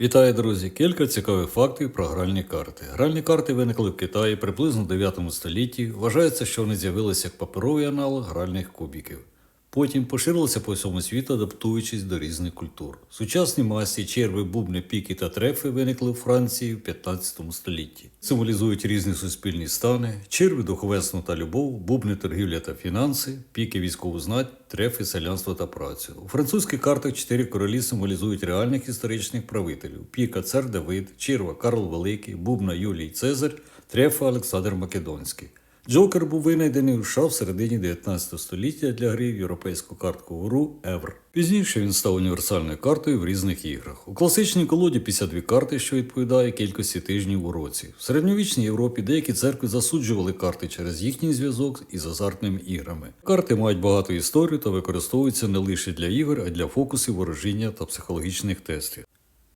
Вітаю, друзі! Кілька цікавих фактів про гральні карти. Гральні карти виникли в Китаї приблизно в 9 столітті. Вважається, що вони з'явилися як паперовий аналог гральних кубиків. Потім поширилися по всьому світу, адаптуючись до різних культур. Сучасні масті, черви, бубни, піки та трефи виникли у Франції в 15 столітті. Символізують різні суспільні стани, черви духовесну та любов, бубни торгівля та фінанси, піки військову знать, трефи селянство та працю. У французьких картах чотири королі символізують реальних історичних правителів: піка цар Давид, черва Карл Великий, бубна Юлій Цезар, трефа Олександр Македонський. Джокер був винайдений у США в середині 19 століття для гри в європейську картку гру Евр. Пізніше він став універсальною картою в різних іграх. У класичній колоді 52 карти, що відповідає кількості тижнів у році. В середньовічній Європі деякі церкви засуджували карти через їхній зв'язок із азартними іграми. Карти мають багату історію та використовуються не лише для ігор, а й для фокусів, ворожіння та психологічних тестів.